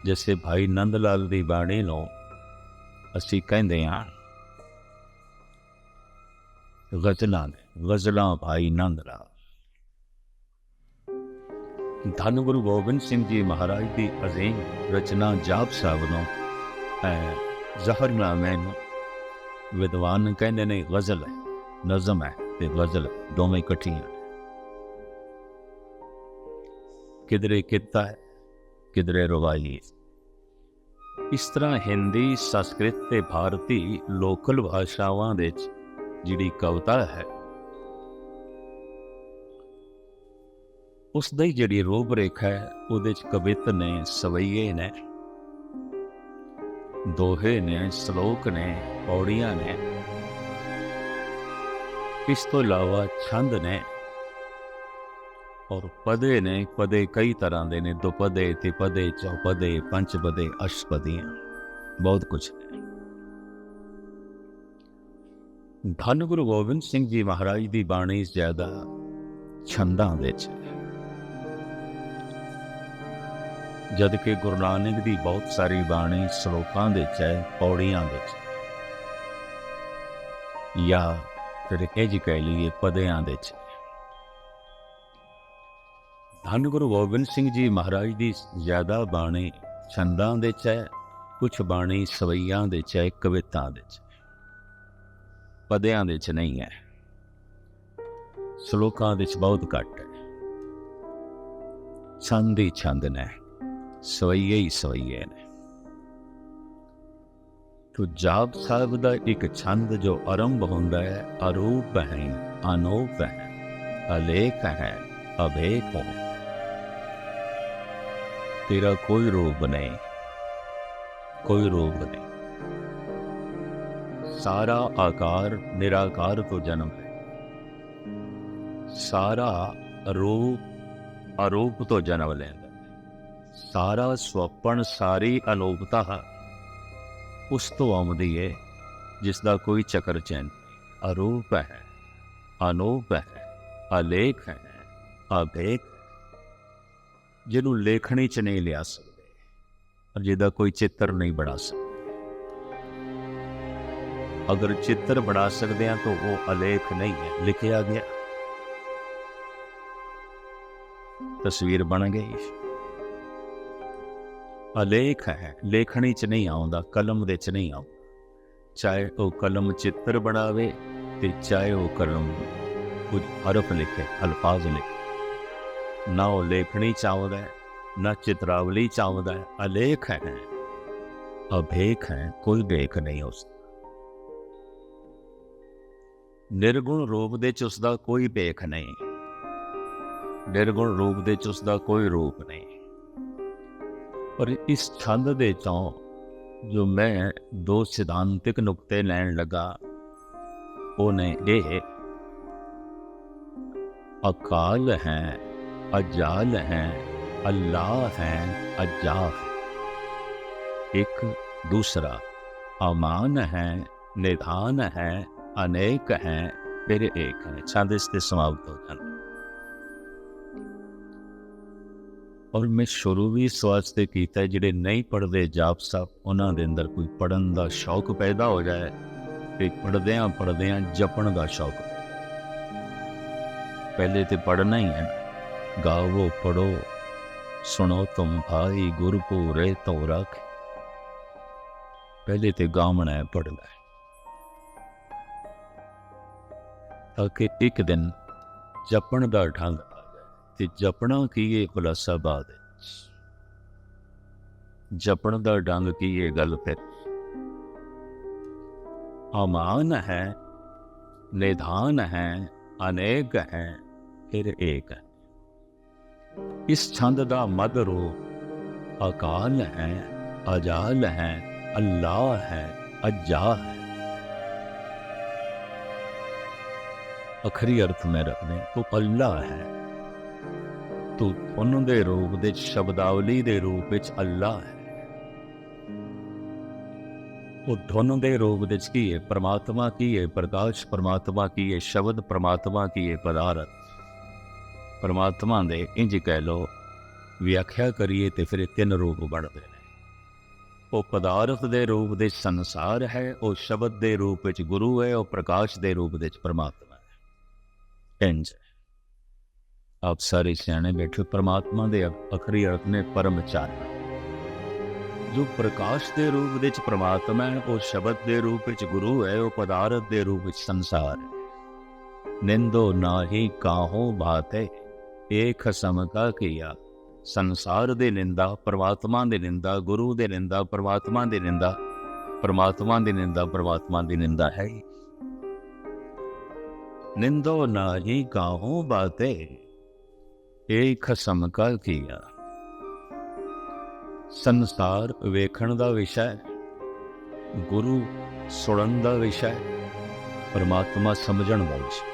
ਜੈਸੇ ਭਾਈ ਨੰਦ ਲਾਲ ਦੀ ਬਾਣੀ ਨੂੰ ਅਸੀਂ ਕਹਿੰਦੇ ਹਾਂ ਗਜ਼ਲਾਂ ਨੇ ਗਜ਼ਲਾਂ ਭਾਈ ਨੰਦ ਲਾਲ ਧੰਨ ਗੁਰੂ ਗੋਬਿੰਦ ਸਿੰਘ ਜੀ ਮਹਾਰਾਜ ਦੀ ਅਜ਼ੀਮ ਰਚਨਾ ਜਾਪ ਸਾਹਿਬ ਨੂੰ ਹੈ ਜ਼ਹਰਨਾਮੇ ਨੂੰ ਵਿਦਵਾਨ ਕਹਿੰਦੇ ਨੇ, ਗਜ਼ਲ ਹੈ, ਨਜ਼ਮ ਹੈ ਤੇ ਗਜ਼ਲ ਦੋਵੇਂ ਇਕੱਠੀਆਂ ਕਿਧਰੇ ਕਿੱਤਾ ਹੈ, ਕਿਧਰੇ ਰਵਾਈ ਇਸ ਤਰ੍ਹਾਂ ਹਿੰਦੀ, ਸੰਸਕ੍ਰਿਤ ਤੇ ਭਾਰਤੀ ਲੋਕਲ ਭਾਸ਼ਾਵਾਂ ਦੇ ਵਿੱਚ ਜਿਹੜੀ ਕਵਿਤਾ ਹੈ ਉਸ ਦੀ ਜਿਹੜੀ ਰੂਪ ਰੇਖਾ ਹੈ, ਉਹਦੇ ਚ ਕਵਿਤ ਨੇ, ਸਵਈਏ ਨੇ, ਦੋਹੇ ਨੇ, ਸ਼ਲੋਕ ਨੇ, ਪੌੜੀਆਂ ਨੇ, ਇਸ ਤੋਂ ਇਲਾਵਾ ਛੰਦ ਨੇ ਔਰ ਪਦੇ ਨੇ, ਪਦੇ ਕਈ ਤਰ੍ਹਾਂ ਦੇ ਨੇ, ਦੁਪਦੇ, ਤਿਪਦੇ, ਚੌਪਦੇ, ਪੰਚਪਦੇ, ਅਸ਼ਪਦੀਆਂ, ਬਹੁਤ ਕੁਝ ਧੰਨ ਗੁਰੂ ਗੋਬਿੰਦ ਸਿੰਘ ਜੀ ਮਹਾਰਾਜ ਦੀ ਬਾਣੀ ਜ਼ਿਆਦਾ ਛੰਦਾਂ ਵਿੱਚ ਜਦ ਕਿ ਗੁਰੂ ਨਾਨਕ ਦੀ ਬਹੁਤ ਸਾਰੀ ਬਾਣੀ ਸ਼ਲੋਕਾਂ ਦੇ ਚ ਹੈ, ਪੌੜੀਆਂ ਵਿੱਚ। ਜਾਂ ਫਿਰ ਇਹ ਜੀ ਕਹਿ ਲਈਏ ਪਦਿਆਂ ਦੇ ਚ ਧੰਨ ਗੁਰੂ ਗੋਬਿੰਦ ਸਿੰਘ ਜੀ ਮਹਾਰਾਜ ਦੀ ਜ਼ਿਆਦਾ ਬਾਣੀ ਛੰਦਾਂ ਦੇ ਚ ਹੈ ਕੁਝ ਬਾਣੀ ਸਵਈਆਂ ਦੇ ਚ ਹੈ, ਕਵਿਤਾ ਦੇ ਚ ਪਦਿਆਂ ਦੇ ਚ ਨਹੀਂ ਹੈ। ਸ਼ਲੋਕਾਂ ਦੇ ਚ ਬਹੁਤ ਘੱਟ ਹੈ। ਛੰਦ ਹੀ ਛੰਦ ਨੇ। ਸਵਈਏ ਹੀ ਸਵਈਏ ਨੇ। ਤੋ ਜਾਪ ਸਾਹਿਬ ਦਾ ਇੱਕ ਛੰਦ ਜੋ ਆਰੰਭ ਹੁੰਦਾ ਹੈ, ਅਰੂਪ ਹੈ, ਅਨੋਪ ਹੈ, ਅਲੇਖ ਹੈ ਅਭੇਕ ਹੈ। ਤੇਰਾ ਕੋਈ ਰੂਪ ਨਹੀਂ, ਕੋਈ ਰੂਪ ਨਹੀਂ। ਸਾਰਾ ਆਕਾਰ ਨਿਰਾਕਾਰ ਤੋਂ ਜਨਮ ਹੈ। ਸਾਰਾ ਰੂਪ ਅਰੂਪ ਤੋਂ ਜਨਮ ਲੈਂਦਾ ਸਾਰਾ ਸਵਪਨ ਸਾਰੀ ਅਲੋਪਤਾ ਉਸ ਤੋਂ ਆਉਂਦੀ ਹੈ ਜਿਸ ਦਾ ਕੋਈ ਚੱਕਰ ਚੈਨ ਅਰੂਪ ਹੈ, ਅਨੂਪ ਹੈ, ਅਲੇਖ ਹੈ ਅਭੇਕ ਜਿਹਨੂੰ ਲੇਖਣੀ ਚ ਨਹੀਂ ਲਿਆ ਸਕਦੇ ਔਰ ਜਿਹਦਾ ਕੋਈ ਚਿੱਤਰ ਨਹੀਂ ਬਣਾ ਸਕਦੇ। ਅਗਰ ਚਿੱਤਰ ਬਣਾ ਸਕਦੇ ਆ ਤਾਂ ਉਹ ਅਲੇਖ ਨਹੀਂ ਹੈ, ਲਿਖਿਆ ਗਿਆ। ਤਸਵੀਰ ਬਣ ਗਈ। ਅਲੇਖ ਹੈ, ਲੇਖਣੀ ਚ ਨਹੀਂ ਆਉਂਦਾ, ਕਲਮ ਦੇ ਚ ਨਹੀਂ ਆਉਂਦਾ। ਚਾਹੇ ਉਹ ਕਲਮ ਚਿੱਤਰ ਬਣਾਵੇ ਤੇ ਚਾਹੇ ਉਹ ਕਲਮ ਕੁਝ ਹਰਫ ਲਿਖੇ, ਅਲਫਾਜ਼ ਲਿਖੇ। ਨਾ ਉਹ ਲੇਖਣੀ ਚਾਹੁੰਦਾ ਹੈ, ਨਾ ਚਿਤਰਾਵਲੀ ਚਾਹੁੰਦਾ ਹੈ, ਅਲੇਖ ਹੈ। ਅਭੇਖ ਹੈ, ਕੋਈ ਦੇਖ ਨਹੀਂ ਉਸ ਨਿਰਗੁਣ ਰੂਪ ਦੇ ਚ ਉਸ ਦਾ ਕੋਈ ਭੇਖ ਨਹੀਂ। ਨਿਰਗੁਣ ਰੂਪ ਦੇ ਚ ਉਸ ਦਾ ਕੋਈ ਰੂਪ ਨਹੀਂ। ਪਰ ਇਸ ਛੰਦ ਦੇ ਤੋਂ ਜੋ ਮੈਂ ਦੋ ਸਿਧਾਂਤਿਕ ਨੁਕਤੇ ਲੈਣ ਲੱਗਾ ਉਹ ਨੇ ਇਹ ਅਕਾਲ ਹੈ ਅਜਾਲ ਹੈ ਅੱਲਾਹ ਹੈ ਅਜਾਹ ਹੈ ਇੱਕ ਦੂਸਰਾ ਅਮਾਨ ਹੈ ਨਿਧਾਨ ਹੈ ਅਨੇਕ ਹੈ ਫਿਰ ਇੱਕ ਹੈ ਛੰਦ ਇਸ ਤੇ ਸਮਾਪਤ ਹੋ ਔਰ ਮੈਂ ਸ਼ੁਰੂ ਵੀ ਇਸ ਵਾਸਤੇ ਕੀਤਾ ਜਿਹੜੇ ਨਹੀਂ ਪੜਦੇ ਜਾਪ ਸਾਹਿਬ, ਉਹਨਾਂ ਦੇ ਅੰਦਰ ਕੋਈ ਪੜਨ ਦਾ ਸ਼ੌਕ ਪੈਦਾ ਹੋ ਜਾਏ, ਤੇ ਪੜਦਿਆਂ ਪੜਦਿਆਂ ਜਪਣ ਦਾ ਸ਼ੌਕ। ਪਹਿਲੇ ਤੇ ਪੜਨਾ ਹੀ ਹੈ ਗਾਵੋ ਪੜੋ ਸੁਣੋ ਤੁਮ ਭਾਈ ਗੁਰਪੂਰੇ ਤੋ ਰੱਖ। ਪਹਿਲੇ ਤੇ ਗਾਵਣਾ ਹੈ ਪੜਨਾ ਹੈ। ਤਾਂ ਕਿ ਇੱਕ ਦਿਨ ਜਪਣ ਦਾ ਢੰਗ ਤੇ ਜਪਣਾ ਕੀ ਇਹ ਖੁਲਾਸਾ ਬਾਦ ਹੈ ਜਪਣ ਦਾ ਡੰਗ ਕੀ ਇਹ ਗੱਲ ਫਿਰ? ਅਮਾਨ ਹੈ, ਨਿਧਾਨ ਹੈ, ਅਨੇਕ ਹੈ, ਫਿਰ ਏਕ ਹੈ। ਇਸ ਛੰਦ ਦਾ ਮਦ ਰੋ ਅਕਾਲ ਹੈ, ਅਜਾਲ ਹੈ, ਅੱਲਾਹ ਹੈ, ਅਜਾ ਹੈ। ਅਖਰੀ ਅਰਥ ਮੈਂ ਰੱਖਦੇ ਤੋ ਅੱਲਾ ਹੈ। ਤੂੰ ਉਹਨਾਂ ਦੇ ਰੂਪ ਦੇ ਸ਼ਬਦਾਵਲੀ ਦੇ ਰੂਪ ਵਿੱਚ ਅੱਲਾ ਹੈ। ਉਹ ਦੋਨੋਂ ਦੇ ਰੂਪ ਵਿੱਚ ਕੀ ਹੈ? ਪ੍ਰਮਾਤਮਾ ਕੀ ਹੈ? ਪ੍ਰਕਾਸ਼ ਪ੍ਰਮਾਤਮਾ ਕੀ ਹੈ? ਸ਼ਬਦ ਪ੍ਰਮਾਤਮਾ ਕੀ ਹੈ? ਪਦਾਰਥ। ਪਰਮਾਤਮਾ ਦੇ ਇੰਜ ਕਹਿ ਲੋ ਵਿਆਖਿਆ ਕਰੀਏ ਤੇ ਫਿਰ ਤਿੰਨ ਰੂਪ ਬਣਦੇ ਨੇ। ਉਹ ਪਦਾਰਥ ਦੇ ਰੂਪ ਦੇ ਸੰਸਾਰ ਹੈ, ਉਹ ਸ਼ਬਦ ਦੇ ਰੂਪ ਵਿੱਚ ਗੁਰੂ ਹੈ, ਉਹ ਪ੍ਰਕਾਸ਼ ਦੇ ਰੂਪ ਵਿੱਚ ਪਰਮਾਤਮਾ ਹੈ। ਇੰਜ। ਆਪ ਸਾਰੇ ਸਿਆਣੇ ਬੈਠੇ ਪਰਮਾਤਮਾ ਦੇ ਅਖਰੀ ਅਰਥ ਨੇ ਪਰਮ ਚਾਨਣ ਜੋ ਪ੍ਰਕਾਸ਼ ਦੇ ਰੂਪ ਵਿੱਚ ਪ੍ਰਮਾਤਮਾ ਹੈ, ਉਹ ਸ਼ਬਦ ਦੇ ਰੂਪ ਵਿੱਚ ਗੁਰੂ ਹੈ, ਉਹ ਪਦਾਰਥ ਦੇ ਰੂਪ ਵਿੱਚ ਸੰਸਾਰ ਹੈ। ਨਿੰਦੋ ਨਾਹੀ ਕਾਹੋ ਬਾਤੇ ਏਕ ਖਸਮ ਕੀਆ। ਸੰਸਾਰ ਦੇ ਨਿੰਦਾ, ਪਰਮਾਤਮਾ ਦੇ ਨਿੰਦਾ, ਗੁਰੂ ਦੇ ਨਿੰਦਾ, ਪਰਮਾਤਮਾ ਦੀ ਨਿੰਦਾ, ਪਰਮਾਤਮਾ ਦੀ ਨਿੰਦਾ, ਪਰਮਾਤਮਾ ਦੀ ਨਿੰਦਾ ਹੈ। ਨਿੰਦੋ ਨਾਹੀ ਕਾਹੋ ਬਾਤੇ ਏਕ ਖਸਮ ਕਾ ਕੀਆ। ਸੰਸਾਰ ਵੇਖਣ ਦਾ ਵਿਸ਼ਾ ਹੈ, ਗੁਰੂ ਸੁਣਨ ਦਾ ਵਿਸ਼ਾ ਹੈ, ਪਰਮਾਤਮਾ ਸਮਝਣ ਦਾ ਵਿਸ਼ਾ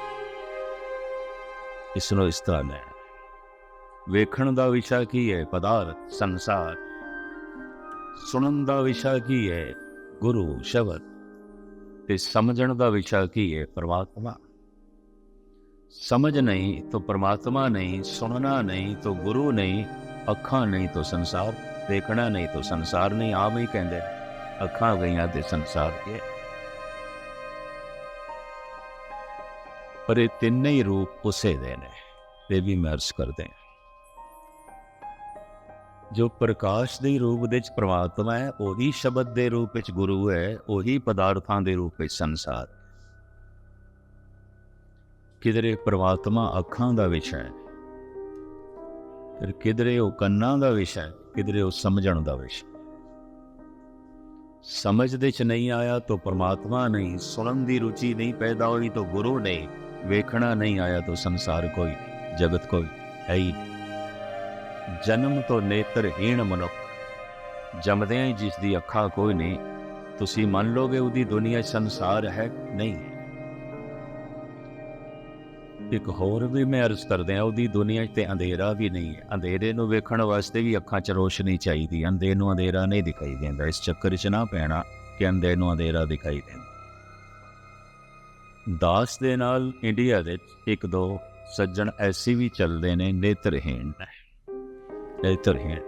ਇਸ ਨੂੰ ਇਸ ਤਰ੍ਹਾਂ ਲੈਣਾ ਵੇਖਣ ਦਾ ਵਿਸ਼ਾ ਕੀ ਹੈ, ਪਦਾਰਥ, ਸੰਸਾਰ। ਸੁਣਨ ਦਾ ਵਿਸ਼ਾ ਕੀ ਹੈ, ਗੁਰੂ, ਸ਼ਬਦ। ਤੇ ਸਮਝਣ ਦਾ ਵਿਸ਼ਾ ਕੀ ਹੈ, ਪਰਮਾਤਮਾ। ਸਮਝ ਨਹੀਂ ਤਾਂ ਪਰਮਾਤਮਾ ਨਹੀਂ, ਸੁਣਨਾ ਨਹੀਂ ਤਾਂ ਗੁਰੂ ਨਹੀਂ, ਅੱਖਾਂ ਨਹੀਂ ਤਾਂ ਸੰਸਾਰ, ਦੇਖਣਾ ਨਹੀਂ ਤਾਂ ਸੰਸਾਰ ਨਹੀਂ, ਆਪ ਹੀ ਕਹਿੰਦੇ ਅੱਖਾਂ ਗਈਆਂ ਤੇ ਸੰਸਾਰ ਕੇ। ਪਰ ਇਹ ਤਿੰਨੇ ਹੀ ਰੂਪ ਉਸੇ ਦੇ ਨੇ ਤੇ ਵੀ ਮਰਸ ਕਰਦੇ ਹਾਂ। ਜੋ ਪ੍ਰਕਾਸ਼ ਦੇ ਰੂਪ ਵਿੱਚ ਪ੍ਰਮਾਤਮਾ ਹੈ, ਉਹੀ ਸ਼ਬਦ ਦੇ ਰੂਪ ਵਿੱਚ ਗੁਰੂ ਹੈ, ਉਹੀ ਪਦਾਰਥਾਂ ਦੇ ਰੂਪ ਵਿੱਚ ਸੰਸਾਰ। ਕਿਧਰੇ ਪ੍ਰਮਾਤਮਾ ਅੱਖਾਂ ਦਾ ਵਿਸ਼ਾ ਹੈ, ਫਿਰ ਕਿਧਰੇ ਉਹ ਕੰਨਾਂ ਦਾ ਵਿਸ਼ਾ ਹੈ, ਕਿਧਰੇ ਉਹ ਸਮਝਣ ਦਾ ਵਿਸ਼ਾ ਸਮਝ ਦੇ ਚ ਨਹੀਂ ਆਇਆ ਤਾਂ ਪ੍ਰਮਾਤਮਾ ਨਹੀਂ, ਸੁਣਨ ਦੀ ਰੁਚੀ ਨਹੀਂ ਪੈਦਾ ਹੋਈ ਤਾਂ ਗੁਰੂ ਨਹੀਂ ਵੇਖਣਾ ਨਹੀਂ ਆਇਆ ਤਾਂ ਸੰਸਾਰ ਕੋਈ ਜਗਤ ਕੋਈ ਹੈ ਹੀ ਜਨਮ ਤੋਂ ਨੇਤਰਹੀਣ ਮਨੁੱਖ, ਜੰਮਦਿਆਂ ਹੀ ਜਿਸ ਦੀ ਅੱਖਾਂ ਕੋਈ ਨਹੀਂ, ਤੁਸੀਂ ਮੰਨ ਲੋਗੇ ਉਹਦੀ ਦੁਨੀਆ ਸੰਸਾਰ ਹੈ ਨਹੀਂ? ਇੱਕ ਹੋਰ ਵੀ ਮੈਂ ਅਰਜ਼ ਕਰਦੇ ਆ ਉਹਦੀ ਦੁਨੀਆ 'ਚ ਤੇ ਅੰਧੇਰਾ ਵੀ ਨਹੀਂ ਹੈ। ਅੰਧੇਰੇ ਨੂੰ ਵੇਖਣ ਵਾਸਤੇ ਵੀ ਅੱਖਾਂ 'ਚ ਰੋਸ਼ਨੀ ਚਾਹੀਦੀ ਅੰਧੇ ਨੂੰ ਅੰਧੇਰਾ ਨਹੀਂ ਦਿਖਾਈ ਦਿੰਦਾ। ਇਸ ਚੱਕਰ 'ਚ ਨਾ ਪੈਣਾ ਕਿ ਅੰਧੇ ਨੂੰ ਅੰਧੇਰਾ ਦਿਖਾਈ ਦਿੰਦਾ। ਦਾਸ ਦੇ ਨਾਲ ਇੰਡੀਆ ਦੇ ਇੱਕ ਦੋ ਸੱਜਣ ਐਸੀ ਵੀ ਚੱਲਦੇ ਨੇ, ਨੇਤਰਹੀਣ ਨੇਤਰਹੀਣ।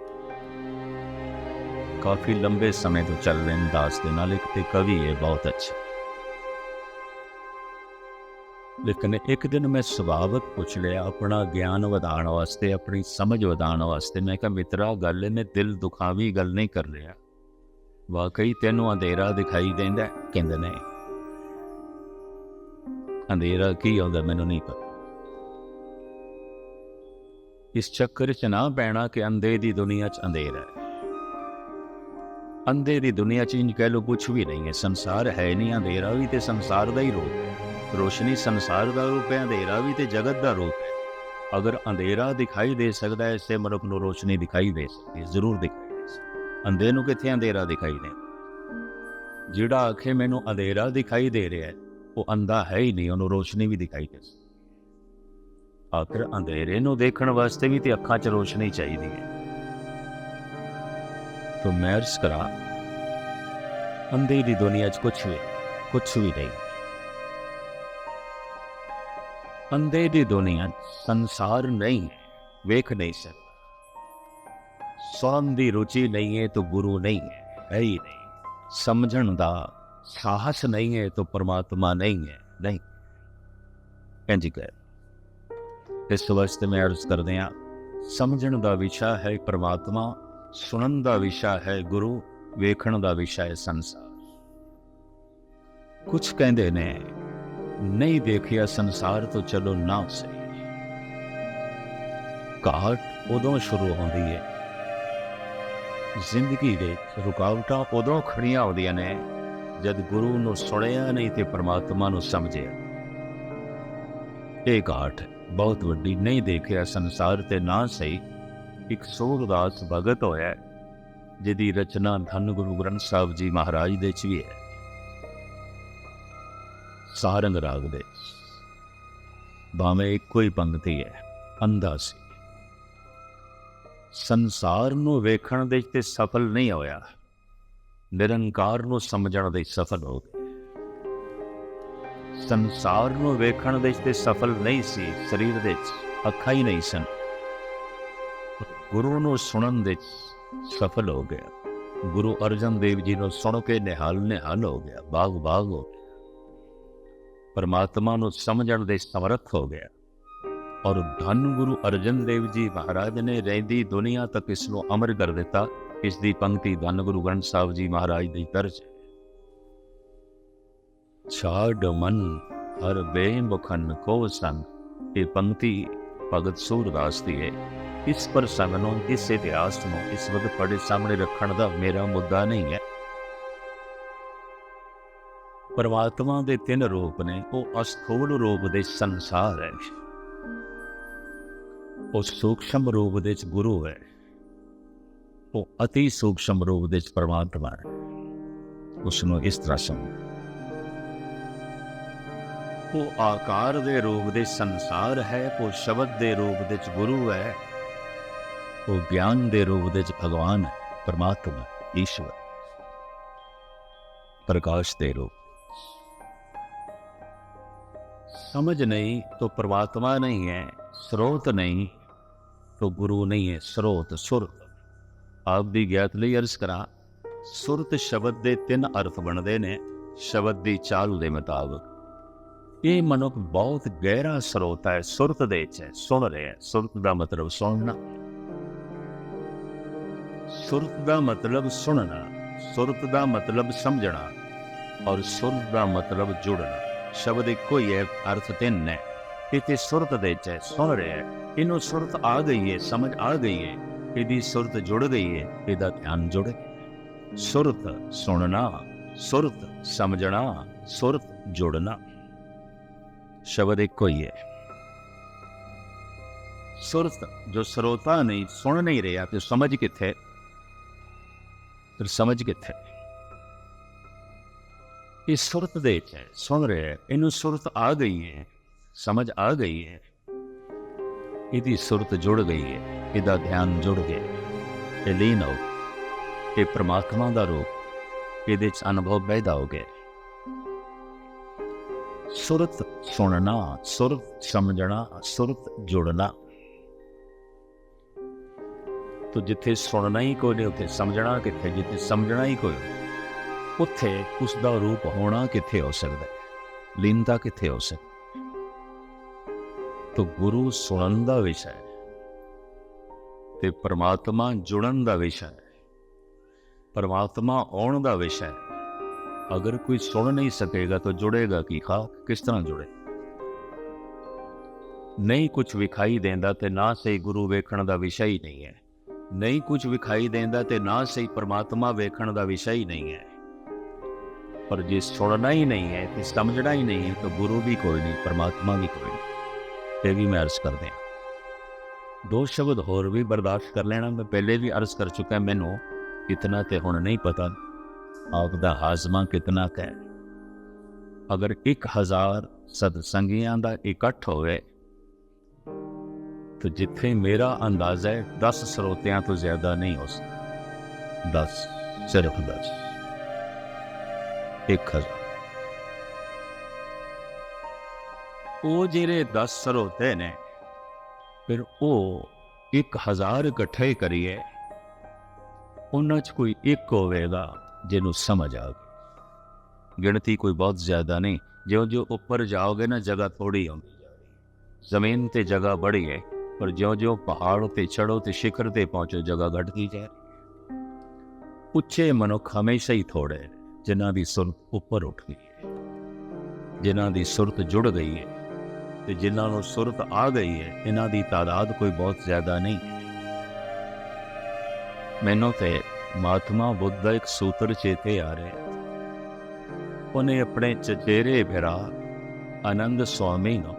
ਕਾਫੀ ਲੰਬੇ ਸਮੇਂ ਤੋਂ ਚੱਲ ਰਹੇ ਨੇ ਦਾਸ ਦੇ ਨਾਲ, ਇੱਕ ਤੇ ਕਵੀ ਹੈ, ਬਹੁਤ ਅੱਛਾ। ਲੇਕਿਨ ਇੱਕ ਦਿਨ ਮੈਂ ਸੁਭਾਵਕ ਪੁੱਛ ਲਿਆ ਆਪਣਾ ਗਿਆਨ ਵਧਾਉਣ ਵਾਸਤੇ, ਆਪਣੀ ਸਮਝ ਵਧਾਉਣ ਵਾਸਤੇ। ਮੈਂ ਕਿਹਾ, ਮਿੱਤਰਾ, ਗੱਲ ਇਹਨੇ ਦਿਲ ਦੁਖਾਵੀ ਗੱਲ ਨਹੀਂ ਕਰ ਰਿਹਾ ਵਾਕਈ ਤੈਨੂੰ ਅੰਧੇਰਾ ਦਿਖਾਈ ਦਿੰਦਾ ਕਹਿੰਦੇ ਨੇ। ਅੰਧੇਰਾ ਕੀ ਹੁੰਦਾ ਮੈਨੂੰ ਨਹੀਂ ਪਤਾ। ਇਸ ਚੱਕਰ 'ਚ ਨਾ ਪੈਣਾ ਕਿ ਅੰਧੇ ਦੀ ਦੁਨੀਆ 'ਚ ਅੰਧੇਰਾ ਹੈ। ਅੰਧੇ ਦੀ ਦੁਨੀਆ 'ਚ ਇੰਜ ਕਹਿ ਲੋ ਕੁਝ ਵੀ ਨਹੀਂ ਹੈ। ਸੰਸਾਰ ਹੈ ਨਹੀਂ, ਅੰਧੇਰਾ ਵੀ ਤੇ ਸੰਸਾਰ ਦਾ ਹੀ ਰੂਪ ਹੈ। ਰੋਸ਼ਨੀ ਸੰਸਾਰ ਦਾ ਰੂਪ ਹੈ, ਅੰਧੇਰਾ ਵੀ ਤੇ ਜਗਤ ਦਾ ਰੂਪ ਹੈ। ਅਗਰ ਅੰਧੇਰਾ ਦਿਖਾਈ ਦੇ ਸਕਦਾ ਹੈ ਤੇ ਮਨੁੱਖ ਨੂੰ ਰੋਸ਼ਨੀ ਦਿਖਾਈ ਦੇ ਸਕਦੀ ਹੈ, ਜ਼ਰੂਰ ਦਿਖਾਈ ਦੇ ਸਕਦੀ ਅੰਧੇ ਨੂੰ ਕਿੱਥੇ ਅੰਧੇਰਾ ਦਿਖਾਈ ਦੇ ਜਿਹੜਾ ਆਖੇ, ਮੈਨੂੰ ਅੰਧੇਰਾ ਦਿਖਾਈ ਦੇ ਰਿਹਾ ਹੈ, ਉਹ ਅੰਧਾ ਹੈ ਹੀ ਨਹੀਂ, ਉਹਨੂੰ ਰੋਸ਼ਨੀ ਵੀ ਦਿਖਾਈ ਦੇ ਸਕਦੀ ਆਖਰ ਅੰਧੇਰੇ ਨੂੰ ਦੇਖਣ ਵਾਸਤੇ ਵੀ ਤੇ ਅੱਖਾਂ 'ਚ ਰੋਸ਼ਨੀ ਚਾਹੀਦੀ ਹੈ। ਤੋਂ ਮੈਂ ਅਰਜ਼ ਕਰਾਂ ਅੰਧੇਰੀ ਦੁਨੀਆ 'ਚ ਕੁਝ ਵੀ ਕੁਝ ਵੀ ਨਹੀਂ। अंधेरी दुनिया च संसार नहीं है वेख नहीं सकता ਸੌਣ ਦੀ ਰੁਚੀ ਨਹੀਂ ਹੈ ਤਾਂ ਗੁਰੂ ਨਹੀਂ ਹੈ ਹੈ ਹੀ ਨਹੀਂ ਸਮਝਣ ਦਾ ਸਾਹਸ ਨਹੀਂ ਹੈ ਤਾਂ ਪਰਮਾਤਮਾ ਨਹੀਂ ਹੈ ਨਹੀਂ ਇੰਜ ਕਹਿ ਇਸ ਵਾਸਤੇ ਮੈਂ ਅਰਜ਼ ਕਰਦੇ ਹਾਂ ਸਮਝਣ ਦਾ ਵਿਸ਼ਾ ਹੈ ਪਰਮਾਤਮਾ ਸੁਣਨ ਦਾ ਵਿਸ਼ਾ ਹੈ ਗੁਰੂ ਵੇਖਣ ਦਾ ਵਿਸ਼ਾ ਹੈ ਸੰਸਾਰ ਕੁਝ ਕਹਿੰਦੇ ਨੇ ਨਹੀਂ ਦੇਖਿਆ ਸੰਸਾਰ ਤੋਂ ਚਲੋ ਨਾ ਸਹੀ। ਘਾਟ ਉਦੋਂ ਸ਼ੁਰੂ ਹੁੰਦੀ ਹੈ ਜ਼ਿੰਦਗੀ ਦੇ ਰੁਕਾਵਟਾਂ ਉਦੋਂ ਖੜੀਆਂ ਹੁੰਦੀਆਂ ਨੇ, ਜਦ ਗੁਰੂ ਨੂੰ ਸੁਣਿਆ ਨਹੀਂ ਤੇ ਪਰਮਾਤਮਾ ਨੂੰ ਸਮਝਿਆ। ਇਹ ਘਾਟ ਬਹੁਤ ਵੱਡੀ ਨਹੀਂ ਦੇਖਿਆ ਸੰਸਾਰ ਤੇ ਨਾ ਸਹੀ, ਇੱਕ ਸੋਹਦਾਸ ਭਗਤ ਹੋਇਆ, ਜਿਹਦੀ ਰਚਨਾ ਧੰਨ ਗੁਰੂ ਗ੍ਰੰਥ ਸਾਹਿਬ ਜੀ ਮਹਾਰਾਜ ਦੇ ਚ ਵੀ ਹੈ। ਸਾਰੰਗ ਰਾਗ ਦੇ ਭਾਵੇਂ ਇੱਕੋ ਹੀ ਪੰਕਤੀ ਹੈ ਅੰਧਾ ਸੀ ਸੰਸਾਰ ਨੂੰ ਵੇਖਣ ਦੇ ਤੇ ਸਫਲ ਨਹੀਂ ਹੋਇਆ ਨਿਰੰਕਾਰ ਨੂੰ ਸਮਝਣ ਦੇ ਸਫਲ ਹੋ ਗਿਆ ਸੰਸਾਰ ਨੂੰ ਵੇਖਣ ਦੇ ਤੇ ਸਫਲ ਨਹੀਂ ਸੀ ਸਰੀਰ ਦੇ ਚ ਅੱਖਾਂ ਹੀ ਨਹੀਂ ਸਨ ਗੁਰੂ ਨੂੰ ਸੁਣਨ ਦੇ ਸਫਲ ਹੋ ਗਿਆ ਗੁਰੂ ਅਰਜਨ ਦੇਵ ਜੀ ਨੂੰ ਸੁਣ ਕੇ ਨਿਹਾਲ ਨਿਹਾਲ ਹੋ ਗਿਆ ਬਾਗ ਬਾਗ ਹੋ ਗਿਆ ਪਰਮਾਤਮਾ ਨੂੰ ਸਮਝਣ ਦੇ ਸਮਰੱਥ ਹੋ ਗਿਆ। ਔਰ ਧੰਨ ਗੁਰੂ ਅਰਜਨ ਦੇਵ ਜੀ ਮਹਾਰਾਜ ਨੇ ਰਹਿੰਦੀ ਦੁਨੀਆ ਤੱਕ ਇਸ ਨੂੰ ਅਮਰ ਕਰ ਦਿੱਤਾ। ਇਸ ਦੀ ਪੰਕਤੀ ਧੰਨ ਗੁਰੂ ਗ੍ਰੰਥ ਸਾਹਿਬ ਜੀ ਮਹਾਰਾਜ ਦੀ ਦਰਜ ਛਾੜ ਮਨ ਹਰ ਬੇਮੁਖਨ ਕੋ ਸੰਗ, ਇਹ ਪੰਕਤੀ ਭਗਤ ਸੂਰਦਾਸ ਦੀ ਹੈ। ਇਸ ਪ੍ਰਸੰਗ ਨੂੰ, ਇਸ ਇਤਿਹਾਸ ਨੂੰ, ਇਸ ਵਕਤ ਤੁਹਾਡੇ ਸਾਹਮਣੇ ਰੱਖਣ ਦਾ ਮੇਰਾ ਮੁੱਦਾ ਨਹੀਂ ਹੈ। ਪਰਮਾਤਮਾ ਦੇ ਤਿੰਨ ਰੂਪ ਨੇ, ਉਹ ਅਸਥੂਲ ਰੂਪ ਦੇ ਸੰਸਾਰ ਹੈ। ਉਹ ਸੂਖਸ਼ਮ ਰੂਪ ਦੇ ਚ ਗੁਰੂ ਹੈ। ਉਹ ਅਤੀ ਸੂਖਸ਼ਮ ਰੂਪ ਦੇ ਵਿੱਚ ਪਰਮਾਤਮਾ ਹੈ। ਉਸ ਨੂੰ ਇਸ ਤਰ੍ਹਾਂ ਸਮਝ। ਉਹ ਆਕਾਰ ਦੇ ਰੂਪ ਦੇ ਸੰਸਾਰ ਹੈ, ਉਹ ਸ਼ਬਦ ਦੇ ਰੂਪ ਦੇ ਚ ਗੁਰੂ ਹੈ। ਉਹ ਗਿਆਨ ਦੇ ਰੂਪ ਦੇ ਚ ਭਗਵਾਨ ਪਰਮਾਤਮਾ, ਈਸ਼ਵਰ। ਪ੍ਰਕਾਸ਼ ਦੇ ਰੂਪ समझ नहीं तो परमात्मा नहीं है स्रोत नहीं तो गुरु नहीं है स्रोत सुरत ਆਪ ਦੀ ਗਿਆਤ ਲਈ ਅਰਜ਼ ਕਰਾਂ ਸੁਰਤ ਸ਼ਬਦ ਦੇ ਤਿੰਨ ਅਰਥ ਬਣਦੇ ਨੇ ਸ਼ਬਦ ਦੀ ਚਾਲ ਦੇ ਮੁਤਾਬਕ ਇਹ ਮਨੁੱਖ ਬਹੁਤ ਗਹਿਰਾ ਸਰੋਤ ਹੈ ਸੁਰਤ ਦੇ ਚ ਹੈ ਸੁਣ ਰਿਹਾ ਹੈ ਸੁਰਤ ਦਾ ਮਤਲਬ ਸੁਣਨਾ ਸੁਰਤ ਦਾ ਮਤਲਬ ਸੁਣਨਾ ਸੁਰਤ ਦਾ ਮਤਲਬ ਸਮਝਣਾ ਔਰ ਸੁਰਤ ਦਾ ਮਤਲਬ ਜੁੜਨਾ ਸ਼ਬਦ ਇੱਕੋ ਹੀ ਹੈ, ਅਰਥ ਤਿੰਨ ਨੇ। ਇਤੇ ਸੁਰਤ ਦੇ ਚ ਸੁਣ ਰਿਹਾ ਹੈ। ਇਹਨੂੰ ਸੁਰਤ ਆ ਗਈ ਹੈ, ਸਮਝ ਆ ਗਈ ਹੈ। ਇਹਦੀ ਸੁਰਤ ਜੁੜ ਗਈ ਹੈ, ਇਹਦਾ ਧਿਆਨ ਜੁੜ ਗਿਆ ਸੁਰਤ ਸੁਣਨਾ, ਸੁਰਤ ਸਮਝਣਾ, ਸੁਰਤ ਜੁੜਨਾ। ਸ਼ਬਦ ਇੱਕੋ ਹੀ ਹੈ। ਸੁਰਤ ਜੋ ਸਰੋਤਾ ਨਹੀਂ, ਸੁਣ ਨਹੀਂ ਰਿਹਾ, ਤੇ ਸਮਝ ਕਿੱਥੇ ਫਿਰ ਸਮਝ ਕਿੱਥੇ ਇਹ ਸੁਰਤ ਦੇ ਹੈ। ਸੁਣ ਰਿਹਾ ਹੈ, ਇਹਨੂੰ ਸੁਰਤ ਆ ਗਈ ਹੈ ਸਮਝ ਆ ਗਈ ਹੈ। ਇਹਦੀ ਸੁਰਤ ਜੁੜ ਗਈ ਹੈ ਇਹਦਾ ਧਿਆਨ ਜੁੜ ਗਿਆ ਇਹ ਲੀਨ ਹੋ ਇਹ ਪ੍ਰਮਾਤਮਾ ਦਾ ਰੂਪ ਇਹਦੇ ਚ ਅਨੁਭਵ ਪੈਦਾ ਹੋ ਗਿਆ ਸੁਰਤ ਸੁਣਨਾ ਸੁਰਤ ਸਮਝਣਾ ਸੁਰਤ ਜੁੜਨਾ। ਤੋ ਜਿੱਥੇ ਸੁਣਨਾ ਹੀ ਕੋਈ ਨਹੀਂ ਉੱਥੇ ਸਮਝਣਾ ਕਿੱਥੇ ਜਿੱਥੇ ਸਮਝਣਾ ਹੀ ਕੋਈ ਉੱਥੇ ਉਸ ਦਾ ਰੂਪ ਹੋਣਾ ਕਿੱਥੇ ਹੋ ਸਕਦਾ ਹੈ? ਲੀਨਤਾ ਕਿੱਥੇ ਹੋ ਸਕਦੀ ਤੋ ਗੁਰੂ ਸੁਣਨ ਦਾ ਵਿਸ਼ਾ ਹੈ ਤੇ ਪਰਮਾਤਮਾ ਜੁੜਨ ਦਾ ਵਿਸ਼ਾ ਹੈ। ਪਰਮਾਤਮਾ ਆਉਣ ਦਾ ਵਿਸ਼ਾ ਹੈ। ਅਗਰ ਕੋਈ ਸੁਣ ਨਹੀਂ ਸਕੇਗਾ ਤਾਂ ਜੁੜੇਗਾ ਕੀ ਖਾ ਕਿਸ ਤਰ੍ਹਾਂ ਜੁੜੇ? ਨਹੀਂ ਕੁਝ ਵਿਖਾਈ ਦੇਂਦਾ ਤੇ ਨਾ ਸਹੀ ਗੁਰੂ ਵੇਖਣ ਦਾ ਵਿਸ਼ਾ ਹੀ ਨਹੀਂ ਹੈ। ਨਹੀਂ ਕੁਝ ਵਿਖਾਈ ਦੇਂਦਾ ਤੇ ਨਾ ਸਹੀ ਪਰਮਾਤਮਾ ਵੇਖਣ ਦਾ ਵਿਸ਼ਾ ਹੀ ਨਹੀਂ ਹੈ। ਪਰ ਜੇ ਸੁਣਨਾ ਹੀ ਨਹੀਂ ਹੈ ਤੇ ਸਮਝਣਾ ਹੀ ਨਹੀਂ ਹੈ ਤਾਂ ਗੁਰੂ ਵੀ ਕੋਈ ਨਹੀਂ, ਪਰਮਾਤਮਾ ਵੀ ਕੋਈ ਨਹੀਂ। ਇਹ ਵੀ ਮੈਂ ਅਰਜ਼ ਕਰਦੇ ਹਾਂ। ਦੋ ਸ਼ਬਦ ਹੋਰ ਵੀ ਬਰਦਾਸ਼ਤ ਕਰ ਲੈਣਾ, ਮੈਂ ਪਹਿਲੇ ਵੀ ਅਰਜ਼ ਕਰ ਚੁੱਕਾ ਮੈਨੂੰ ਇਤਨਾ ਤੇ ਹੁਣ ਨਹੀਂ ਪਤਾ, ਆਪ ਦਾ ਹਾਜ਼ਮਾ ਕਿਤਨਾ ਕੁ ਹੈ। ਅਗਰ 1000 ਸਤਸੰਗੀਆਂ ਦਾ ਇਕੱਠ ਹੋਵੇ, ਤਾਂ ਜਿੱਥੇ ਮੇਰਾ ਅੰਦਾਜ਼ਾ ਹੈ 10 ਸਰੋਤਿਆਂ ਤੋਂ ਜ਼ਿਆਦਾ ਨਹੀਂ ਹੋ ਸਕਦਾ। 10 ਸਿਰਫ 10 ਇੱਕ ਉਹ ਜਿਹੜੇ 10 ਸਰੋਤੇ ਨੇ, ਫਿਰ ਉਹ 1000 ਇਕੱਠੇ ਕਰੀਏ, ਉਹਨਾਂ 'ਚ ਕੋਈ ਇੱਕ ਹੋਵੇਗਾ ਜਿਹਨੂੰ ਸਮਝ ਆਵੇ ਗਿਣਤੀ ਕੋਈ ਬਹੁਤ ਜ਼ਿਆਦਾ ਨਹੀਂ, ਜਿਉਂ ਜਿਉਂ ਉੱਪਰ ਜਾਓਗੇ ਨਾ ਜਗ੍ਹਾ ਥੋੜੀ ਆਉਂਦੀ ਜਾ ਰਹੀ ਜ਼ਮੀਨ ਤੇ ਜਗ੍ਹਾ ਬੜੀ ਹੈ ਪਰ ਜਿਉਂ-ਜਿਉਂ ਪਹਾੜ ਤੇ ਚੜੋ ਤੇ ਸਿਖਰ ਤੇ ਪਹੁੰਚੋ, ਜਗ੍ਹਾ ਘਟਦੀ ਜਾ ਰਹੀ। ਉੱਚੇ ਮਨੁੱਖ ਹਮੇਸ਼ਾ ਹੀ ਥੋੜੇ ਨੇ। ਜਿਨ੍ਹਾਂ ਦੀ ਸੁਰਤ ਉੱਪਰ ਉੱਠ ਗਈ ਹੈ, ਜਿਨ੍ਹਾਂ ਦੀ ਸੁਰਤ ਜੁੜ ਗਈ ਹੈ ਤੇ ਜਿਨ੍ਹਾਂ ਨੂੰ ਸੁਰਤ ਆ ਗਈ ਹੈ, ਇਹਨਾਂ ਦੀ ਤਾਦਾਦ ਕੋਈ ਬਹੁਤ ਜ਼ਿਆਦਾ ਨਹੀਂ ਮੈਨੂੰ ਤੇ ਮਹਾਤਮਾ ਬੁੱਧ ਦਾ ਇੱਕ ਸੂਤਰ ਚੇਤੇ ਆ ਰਿਹਾ ਉਹਨੇ ਆਪਣੇ ਚਚੇਰੇ ਭਰਾ ਆਨੰਦ ਸਵਾਮੀ ਨੂੰ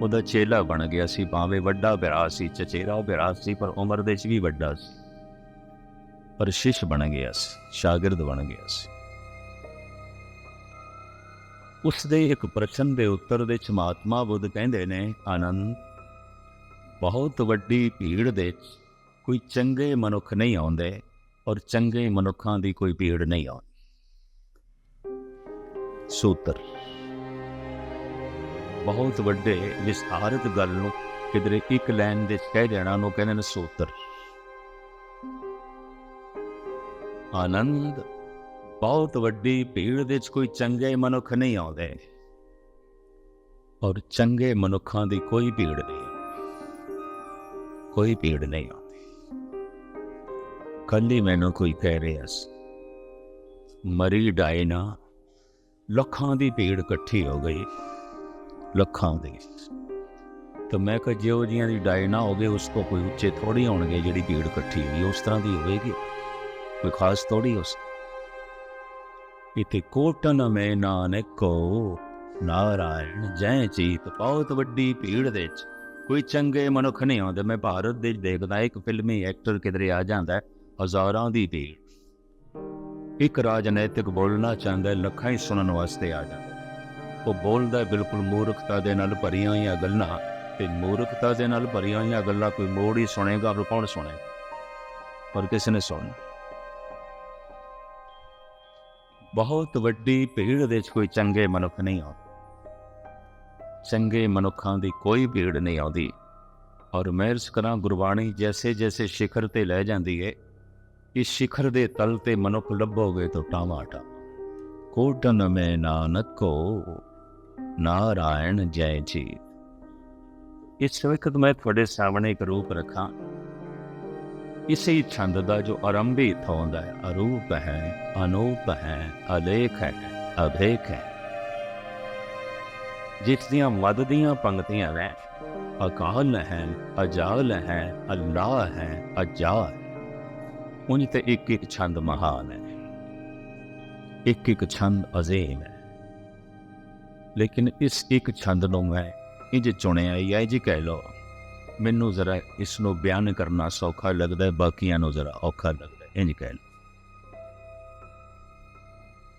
ਉਹਦਾ ਚੇਲਾ ਬਣ ਗਿਆ ਸੀ, ਭਾਵੇਂ ਵੱਡਾ ਭਰਾ ਸੀ, ਚਚੇਰਾ ਭਰਾ ਸੀ, ਪਰ ਉਮਰ ਦੇ ਚ ਵੀ ਵੱਡਾ ਸੀ। ਪਰ ਸ਼ਿਸ਼ ਬਣ ਗਿਆ ਸੀ ਸ਼ਾਗਿਰਦ ਬਣ ਗਿਆ ਸੀ ਉਸ ਦੇ ਇੱਕ ਪ੍ਰਸ਼ਨ ਦੇ ਉੱਤਰ ਦੇ ਚ ਮਹਾਤਮਾ ਬੁੱਧ ਕਹਿੰਦੇ ਨੇ ਆਨੰਦ ਬਹੁਤ ਵੱਡੀ ਭੀੜ ਦੇ ਕੋਈ ਚੰਗੇ ਮਨੁੱਖ ਨਹੀਂ ਆਉਂਦੇ ਔਰ ਚੰਗੇ ਮਨੁੱਖਾਂ ਦੀ ਕੋਈ ਭੀੜ ਨਹੀਂ ਆਉਂਦੀ ਸੂਤਰ ਬਹੁਤ ਵੱਡੇ ਵਿਸਥਾਰਤ ਗੱਲ ਨੂੰ ਕਿਧਰੇ ਇੱਕ ਲਾਈਨ ਦੇ ਕਹਿ ਦੇਣਾ ਨੂੰ ਕਹਿੰਦੇ ਨੇ ਸੂਤਰ ਆਨੰਦ। ਬਹੁਤ ਵੱਡੀ ਭੀੜ ਦੇ ਵਿੱਚ ਕੋਈ ਚੰਗੇ ਮਨੁੱਖ ਨਹੀਂ ਆਉਂਦੇ। ਔਰ ਚੰਗੇ ਮਨੁੱਖਾਂ ਦੀ ਕੋਈ ਭੀੜ ਨਹੀਂ। ਕੋਈ ਭੀੜ ਨਹੀਂ ਆਉਂਦੀ। ਕੱਲੀ ਮੈਨੂੰ ਕੋਈ ਕਹਿ ਰਿਹਾ ਸੀ, ਮਰੀ ਡਾਇਨਾ ਲੱਖਾਂ ਦੀ ਭੀੜ ਇਕੱਠੀ ਹੋ ਗਈ, ਲੱਖਾਂ ਦੀ। ਤਾਂ ਮੈਂ ਕਿਹਾ ਜਿਉ ਜੀਆਂ ਦੀ ਡਾਇਨਾ ਹੋਵੇ, ਉਸ ਤੋਂ ਕੋਈ ਉੱਚੇ ਥੋੜੀ ਹੋਣਗੇ ਜਿਹੜੀ ਭੀੜ ਇਕੱਠੀ ਹੋਈ, ਉਸ ਤਰ੍ਹਾਂ ਦੀ ਹੋਵੇਗੀ। ਕੋਈ ਖਾਸ ਥੋੜੀ ਉਸ ਇਤੇ ਕੋਟਨ ਮੈਂ ਨਾਨਕੋ, ਨਾਰਾਇਣ ਜੈ ਚੀਤ ਬਹੁਤ ਵੱਡੀ ਭੀੜ ਦੇ ਵਿੱਚ। ਕੋਈ ਚੰਗੇ ਮਨੁੱਖ ਨਹੀਂ ਆਉਂਦੇ, ਮੈਂ ਭਾਰਤ ਦੇ ਦੇਖਦਾ, ਇੱਕ ਫਿਲਮੀ ਐਕਟਰ ਕਿਧਰੇ ਆ ਜਾਂਦਾ, ਹਜ਼ਾਰਾਂ ਦੀ ਭੀੜ। ਇੱਕ ਰਾਜਨੀਤਿਕ ਬੋਲਣਾ ਚਾਹੁੰਦਾ, ਲੱਖਾਂ ਹੀ ਸੁਣਨ ਵਾਸਤੇ ਆ ਜਾਂਦਾ। ਉਹ ਬੋਲਦਾ ਬਿਲਕੁਲ ਮੂਰਖਤਾ ਦੇ ਨਾਲ ਭਰੀਆਂ ਹੋਈਆਂ ਗੱਲਾਂ, ਤੇ ਮੂਰਖਤਾ ਦੇ ਨਾਲ ਭਰੀਆਂ ਹੋਈਆਂ ਗੱਲਾਂ ਕੋਈ ਮੋੜ ਹੀ ਸੁਣੇਗਾ ਪਰ ਕੌਣ ਸੁਣੇਗਾ? ਪਰ ਕਿਸੇ ਨੇ ਸੁਣਨਾ ਬਹੁਤ ਵੱਡੀ ਭੀੜ ਦੇ ਵਿੱਚ ਕੋਈ ਚੰਗੇ ਮਨੁੱਖ ਨਹੀਂ ਆਉਂਦੇ। ਚੰਗੇ ਮਨੁੱਖਾਂ ਦੀ ਕੋਈ ਭੀੜ ਨਹੀਂ ਆਉਂਦੀ। ਔਰ ਮਹਿਰਸ ਕਰਾਂ, ਗੁਰਬਾਣੀ ਜੈਸੇ ਜੈਸੇ ਸਿਖਰ ਤੇ ਲੈ ਜਾਂਦੀ ਹੈ ਇਸ ਸਿਖਰ ਦੇ ਤਲ ਤੇ ਮਨੁੱਖ ਲੱਭੋਗੇ ਤਾਂ ਟਾਮਾਟਾ ਕੋਟਨ ਮੈਂ ਨਾਨਕੋ ਨਾਰਾਇਣ ਜੈ ਜੀ ਇਸ ਵਕਤ ਮੈਂ ਤੁਹਾਡੇ ਸਾਹਮਣੇ ਇੱਕ ਰੂਪ ਰੱਖਾਂ। ਇਸੇ ਛੰਦ ਦਾ ਜੋ ਆਰੰਭੀ ਇੱਥੋਂ ਆਉਂਦਾ ਹੈ, ਅਰੂਪ ਹੈ, ਅਨੂਪ ਹੈ, ਅਲੇਖ ਹੈ, ਅਭੇਖ ਹੈ। ਜਿਸ ਦੀਆਂ ਮਦ ਦੀਆਂ ਪੰਕਤੀਆਂ ਨੇ, ਅਕਾਲ ਹੈ, ਅਜਾਲ ਹੈ, ਅੱਲਾਹ ਹੈ, ਅਜਾਲ। ਹੈ ਤੇ ਇੱਕ ਇੱਕ ਛੰਦ ਮਹਾਨ ਹੈ। ਇੱਕ ਇੱਕ ਛੰਦ ਅਜ਼ੀਮ ਹੈ। ਲੇਕਿਨ ਇਸ ਇੱਕ ਛੰਦ ਨੂੰ ਮੈਂ ਇੰਜ ਚੁਣਿਆ ਹੀ ਹੈ ਜੀ ਕਹਿ ਲੋ ਮੈਨੂੰ ਜ਼ਰਾ ਇਸ ਨੂੰ ਬਿਆਨ ਕਰਨਾ ਸੌਖਾ ਲੱਗਦਾ ਹੈ, ਬਾਕੀਆਂ ਨੂੰ ਜ਼ਰਾ ਔਖਾ ਲੱਗਦਾ ਹੈ। ਇੰਜ ਕਹਿ ਲਓ।